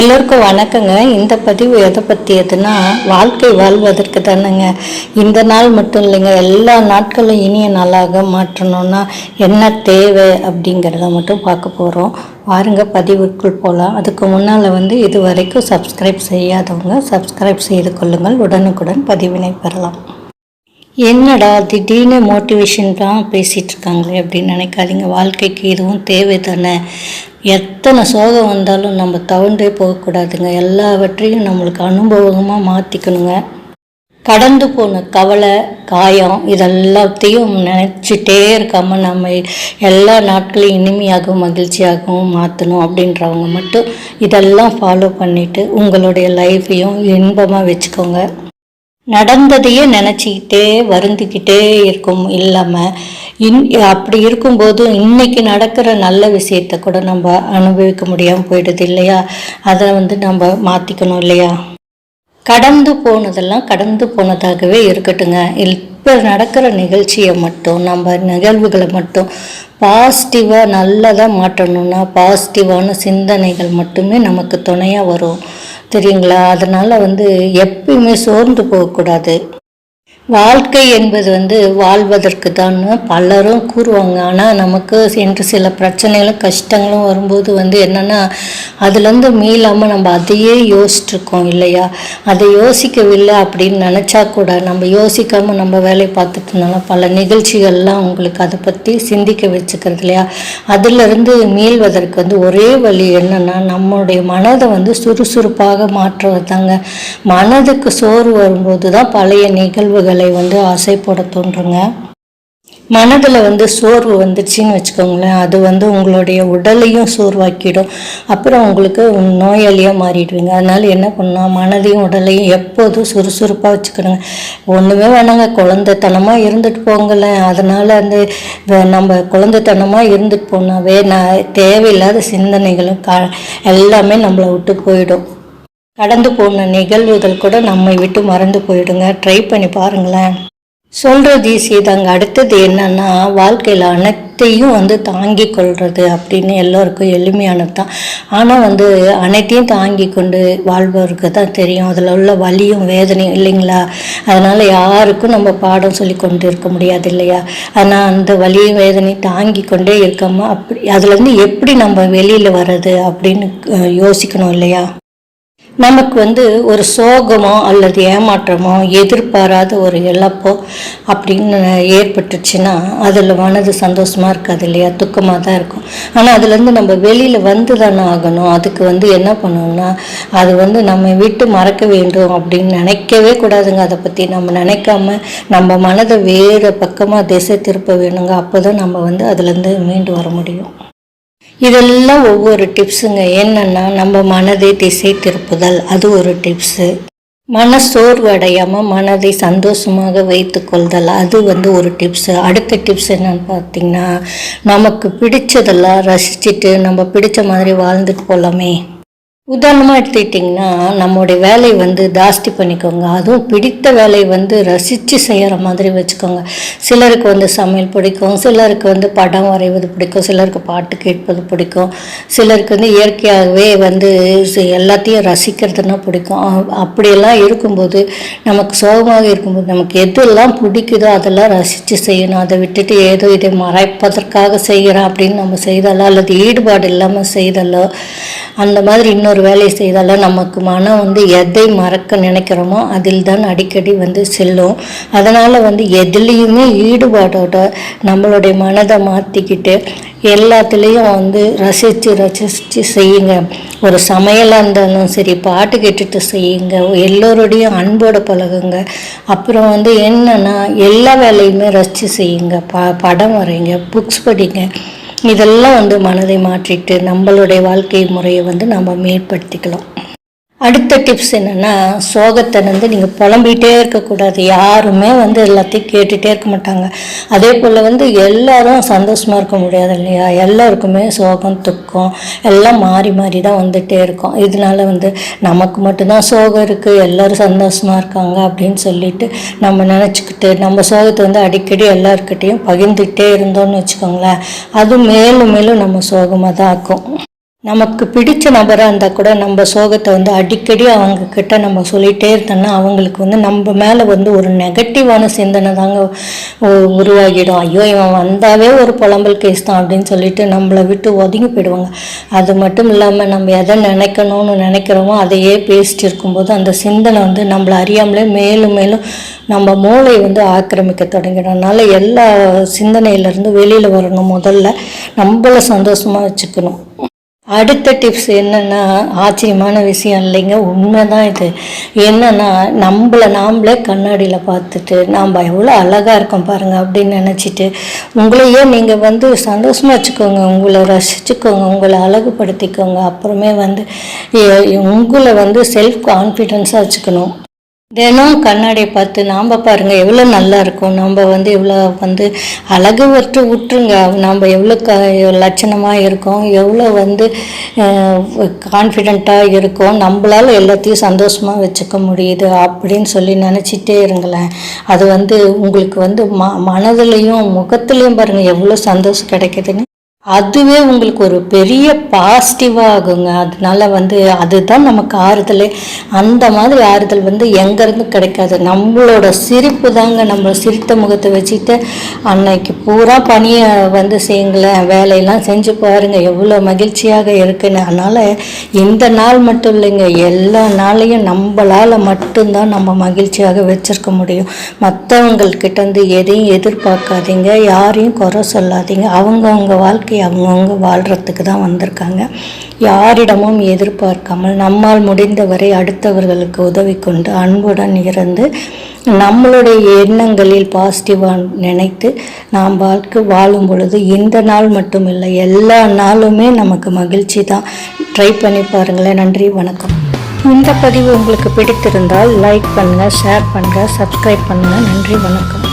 எல்லோருக்கும் வணக்கங்க. இந்த பதிவு எதை பற்றியதுன்னா வாழ்க்கை வாழ்வதற்கு தானேங்க. இந்த நாள் மட்டும் இல்லைங்க. எல்லா நாட்களும் இனிய நாளாக மாற்றணும்னா என்ன தேவை அப்படிங்கிறத மட்டும் பார்க்க போகிறோம் வாருங்க பதிவுக்குள் போகலாம் அதுக்கு முன்னால் வந்து இது வரைக்கும் சப்ஸ்கிரைப் செய்யாதவங்க சப்ஸ்கிரைப் செய்து கொள்ளுங்கள். உடனுக்குடன் பதிவினை பெறலாம். என்னடா திடீர்னு மோட்டிவேஷன் தான் பேசிகிட்டு இருக்காங்களே அப்படின்னு நினைக்காதீங்க. வாழ்க்கைக்கு இதுவும் தேவை தானே எத்தனை சோகம் வந்தாலும் நம்ம தவண்டே போகக்கூடாதுங்க. எல்லாவற்றையும் நம்மளுக்கு அனுபவமாக மாற்றிக்கணுங்க கடந்து போன கவலை காயம் இதெல்லாத்தையும் நினச்சிட்டே இருக்காமல் நம்ம எல்லா நாட்களையும் இனிமையாகவும் மகிழ்ச்சியாகவும் மாற்றணும் அப்படின்றவங்க மட்டும் இதெல்லாம் ஃபாலோ பண்ணிவிட்டு உங்களுடைய லைஃப்பையும் இன்பமாக வச்சுக்கோங்க. நடந்ததையே நினச்சிக்கிட்டே வருந்திக்கிட்டே இருக்கும் இல்லாமல் இன் அப்படி இருக்கும்போது இன்னைக்கு நடக்கிற நல்ல விஷயத்த கூட நம்ம அனுபவிக்க முடியாமல் போயிடுது இல்லையா? அதை வந்து நம்ம மாற்றிக்கணும் இல்லையா? கடந்து போனதெல்லாம் கடந்து போனதாகவே இருக்கட்டுங்க. இப்போ நடக்கிற நிகழ்ச்சியை மட்டும் நம்ம நிகழ்வுகளை மட்டும் பாசிட்டிவாக நல்லதாக மாற்றணும்னா பாசிட்டிவான சிந்தனைகள் மட்டுமே நமக்கு துணையாக வரும். தெரியுங்களா? அதனால் வந்து எப்பயுமே சோர்ந்து போகக்கூடாது. வாழ்க்கை என்பது வந்து வாழ்வதற்கு தான் பலரும் கூறுவாங்க. ஆனால் நமக்கு என்று சில பிரச்சனைகளும் கஷ்டங்களும் வரும்போது வந்து என்னென்னா அதுலேருந்து மீளாமல் நம்ம அதையே யோசிச்சுருக்கோம் இல்லையா? அதை யோசிக்கவில்லை அப்படின்னு நினச்சா கூட நம்ம யோசிக்காமல் நம்ம வேலையை பார்த்துட்டு இருந்தாலும் பல நிகழ்ச்சிகள்லாம் உங்களுக்கு அதை பற்றி சிந்திக்க வச்சுக்கிறது இல்லையா? அதிலிருந்து மீள்வதற்கு வந்து ஒரே வழி என்னென்னா நம்மளுடைய மனதை வந்து சுறுசுறுப்பாக மாற்றுவது தாங்க மனதுக்கு சோறு வரும்போது தான் பழைய நிகழ்வுகள் வந்து ஆசைப்பட தோன்றுங்க. மனதில் வந்து சோர்வு வந்துச்சுன்னு வச்சுக்கோங்களேன். அது வந்து உங்களுடைய உடலையும் சோர்வாக்கிடும். அப்புறம் உங்களுக்கு நோயாளியாக மாறிடுவீங்க. அதனால் என்ன பண்ணணும்? மனதையும் உடலையும் எப்போதும் சுறுசுறுப்பாக வச்சுக்கணுங்க. ஒன்றுமே வேணாங்க. குழந்தைத்தனமாக இருந்துட்டு போங்களேன். அதனால் வந்து நம்ம குழந்தைத்தனமாக இருந்துட்டு போனாவே நான் தேவையில்லாத சிந்தனைகளும் க எல்லாமே நம்மளை விட்டு போயிடும். கடந்து போன நிகழ்வுகள் கூட நம்மை விட்டு மறந்து போயிடுங்க. ட்ரை பண்ணி பாருங்களேன். சொல்கிறது ஈஸி தாங்க அடுத்தது என்னன்னா வாழ்க்கையில் அனைத்தையும் வந்து தாங்கி கொள்வது அப்படின்னு எல்லோருக்கும் எளிமையானது தான் ஆனால் வந்து அனைத்தையும் தாங்கி கொண்டு வாழ்பவருக்கு தான் தெரியும். அதில் உள்ள வலியும் வேதனையும் இல்லைங்களா? அதனால் யாருக்கும் நம்ம பாடம் சொல்லி கொண்டு இருக்க முடியாது இல்லையா? ஆனால் அந்த வலியும் வேதனையும் தாங்கி கொண்டே இருக்காமல் அப்படி அதுலேருந்து எப்படி நம்ம வெளியில் வர்றது அப்படின்னு யோசிக்கணும் இல்லையா? நமக்கு வந்து ஒரு சோகமோ அல்லது ஏமாற்றமோ எதிர்பாராத ஒரு இழப்போ அப்படின்னு ஏற்பட்டுச்சுன்னா அதில் மனது சந்தோஷமாக இருக்காது இல்லையா? துக்கமாக தான் இருக்கும். ஆனால் அதுலேருந்து நம்ம வெளியில் வந்து தானே ஆகணும். அதுக்கு வந்து என்ன பண்ணணும்னா அது வந்து நம்ம விட்டு மறக்க வேண்டும் அப்படின்னு நினைக்கவே கூடாதுங்க. அதை பற்றி நம்ம நினைக்காம நம்ம மனதை வேறு பக்கமாக திசை திருப்ப வேணுங்க. அப்போ தான் நம்ம வந்து அதுலேருந்து மீண்டு வர முடியும். இதெல்லாம் ஒவ்வொரு டிப்ஸுங்க என்னன்னா நம்ம மனதை திசை திருப்புதல். அது ஒரு டிப்ஸு மன சோர்வடையாமல் மனதை சந்தோஷமாக வைத்து கொள்தல் அது வந்து ஒரு டிப்ஸு அடுத்த டிப்ஸ் என்னன்னு பார்த்தீங்கன்னா நமக்கு பிடிச்சதெல்லாம் ரசிச்சுட்டு நம்ம பிடிச்ச மாதிரி வாழ்ந்துட்டு போகலாமே உதாரணமாக எடுத்துக்கிட்டிங்கன்னா நம்மளுடைய வேலையை வந்து ஜாஸ்தி பண்ணிக்கோங்க. அதுவும் பிடித்த வேலையை வந்து ரசித்து செய்கிற மாதிரி வச்சுக்கோங்க. சிலருக்கு வந்து சமையல் பிடிக்கும் சிலருக்கு வந்து படம் வரைவது பிடிக்கும் சிலருக்கு பாட்டு கேட்பது பிடிக்கும் சிலருக்கு வந்து இயற்கையாகவே வந்து எல்லாத்தையும் ரசிக்கிறதுனா பிடிக்கும். அப்படியெல்லாம் இருக்கும்போது நமக்கு சோகமாக இருக்கும்போது நமக்கு எதெல்லாம் பிடிக்குதோ அதெல்லாம் ரசித்து செய்யணும். அதை விட்டுட்டு ஏதோ இதை மறைப்பதற்காக செய்கிறேன் அப்படின்னு நம்ம செய்தாலோ அல்லது ஈடுபாடு இல்லாமல் செய்தாலோ அந்த மாதிரி இன்னொரு வேலையை செய்தால நமக்கு மனம் வந்து எதை மறக்க நினைக்கிறோமோ அதில் தான் அடிக்கடி வந்து செல்லும். அதனால் வந்து எதுலேயுமே ஈடுபாடோட நம்மளுடைய மனதை மாற்றிக்கிட்டு எல்லாத்துலேயும் வந்து ரசித்து ரசித்து செய்யுங்க. ஒரு சமையலாக இருந்தாலும் சரி பாட்டு கேட்டுட்டு செய்யுங்க. எல்லோருடையும் அன்போடு பழகுங்க. அப்புறம் வந்து என்னென்னா எல்லா வேலையுமே ரசித்து செய்யுங்க. ப படம் வரைங்க புக்ஸ் படிங்க. இதெல்லாம் வந்து மனதை மாற்றிட்டு நம்மளுடைய வாழ்க்கை முறையை வந்து நம்ம மேம்படுத்திக்கலாம். அடுத்த டிப்ஸ் என்னென்னா சோகத்தை வந்து நீங்கள் புலம்பிகிட்டே இருக்கக்கூடாது. யாருமே வந்து எல்லாத்தையும் கேட்டுகிட்டே இருக்க மாட்டாங்க. அதே போல் வந்து எல்லோரும் சந்தோஷமாக இருக்க முடியாது இல்லையா? எல்லாருக்குமே சோகம் துக்கம் எல்லாம் மாறி மாறி தான் வந்துகிட்டே இருக்கும். இதனால வந்து நமக்கு மட்டும்தான் சோகம் இருக்குது எல்லோரும் சந்தோஷமாக இருக்காங்க அப்படின்னு சொல்லிட்டு நம்ம நினச்சிக்கிட்டு நம்ம சோகத்தை வந்து அடிக்கடி எல்லாருக்கிட்டேயும் பகிர்ந்துக்கிட்டே இருந்தோம்னு வச்சுக்கோங்களேன். அது மேலும் மேலும் நம்ம சோகமாக தான் ஆக்கும். நமக்கு பிடிச்ச நபராக இருந்தால் கூட நம்ம சோகத்தை வந்து அடிக்கடி அவங்க கிட்ட நம்ம சொல்லிகிட்டே இருந்தோம்னா அவங்களுக்கு வந்து நம்ம மேலே வந்து ஒரு நெகட்டிவான சிந்தனை தாங்க உருவாகிடும். ஐயோ இவன் வந்தாவே ஒரு புலம்பல் கேஸ் தான் அப்படின்னு சொல்லிட்டு நம்மளை விட்டு ஒதுங்கி போயிடுவாங்க. அது மட்டும் இல்லாமல் நம்ம எதை நினைக்கணும்னு நினைக்கிறோமோ அதையே பேசிட்டு இருக்கும்போது அந்த சிந்தனை வந்து நம்மளை அறியாமலே மேலும் மேலும் நம்ம மூளை வந்து ஆக்கிரமிக்க தொடங்கிடும். அதனால் எல்லா சிந்தனையிலேருந்து வெளியில் வரணும் முதல்ல. நம்மளை சந்தோஷமாக வச்சுக்கணும். அடுத்த டிப்ஸ் என்னென்னா ஆச்சரியமான விஷயம் இல்லைங்க. உண்மைதான் இது. என்னென்னா நம்மளை நாம்ளே கண்ணாடியில் பார்த்துட்டு நாம் எவ்வளோ அழகாக இருக்கோம் பாருங்கள் அப்படின்னு நினச்சிட்டு உங்களையே நீங்கள் வந்து சந்தோஷமாக வச்சுக்கோங்க. உங்களை ரசிச்சுக்கோங்க. உங்களை அழகுபடுத்திக்கோங்க. அப்புறமே வந்து உங்களை வந்து செல்ஃப் கான்ஃபிடென்ஸாக வச்சுக்கணும். தினம் கண்ணாடியை பார்த்து நாம் பாருங்க எவ்வளோ நல்லா இருக்கும். நம்ம வந்து எவ்வளோ வந்து அழகு விட்டு விட்டுருங்க நம்ம எவ்வளோ க லட்சணமாக இருக்கோம். எவ்வளோ வந்து கான்ஃபிடெண்ட்டாக இருக்கோம். நம்மளால் எல்லாத்தையும் சந்தோஷமாக வச்சுக்க முடியுது அப்படின்னு சொல்லி நினச்சிட்டே இருங்களேன். அது வந்து உங்களுக்கு வந்து ம மனதுலேயும் முகத்துலேயும் பாருங்கள் எவ்வளோ சந்தோஷம் கிடைக்குதுன்னு. அதுவே உங்களுக்கு ஒரு பெரிய பாசிட்டிவாக ஆகுங்க. அதனால வந்து அதுதான் நமக்கு ஆறுதலே. அந்த மாதிரி ஆறுதல் வந்து எங்கேருந்து கிடைக்காது. நம்மளோட சிரிப்பு தாங்க நம்ம சிரித்த முகத்தை வச்சுட்டு அன்னைக்கு பூரா பணியை வந்து செய்யுங்களேன். வேலையெல்லாம் செஞ்சு பாருங்கள் எவ்வளோ மகிழ்ச்சியாக இருக்குன்னு. அதனால் இந்த நாள் மட்டும் இல்லைங்க. எல்லா நாளையும் நம்மளால் மட்டும்தான் நம்ம மகிழ்ச்சியாக வச்சிருக்க முடியும். மற்றவங்கள்கிட்ட வந்து எதையும் எதிர்பார்க்காதீங்க. யாரையும் குறை சொல்லாதீங்க. அவங்கவுங்க வாழ்க்கை வாழ்க்கையை அவங்கவுங்க வாழ்கிறதுக்கு தான் வந்திருக்காங்க. யாரிடமும் எதிர்பார்க்காமல் நம்மால் முடிந்தவரை அடுத்தவர்களுக்கு உதவி கொண்டு அன்புடன் இருந்து நம்மளுடைய எண்ணங்களில் பாசிட்டிவாக நினைத்து நாம் வாழ்க்கை வாழும் பொழுது இந்த நாள் மட்டும் இல்லை எல்லா நாளுமே நமக்கு மகிழ்ச்சி தான். ட்ரை பண்ணி பாருங்களேன். நன்றி வணக்கம். இந்த பதிவு உங்களுக்கு பிடித்திருந்தால் லைக் பண்ணுங்கள் ஷேர் பண்ணுங்கள் சப்ஸ்கிரைப் பண்ணுங்கள் நன்றி வணக்கம்.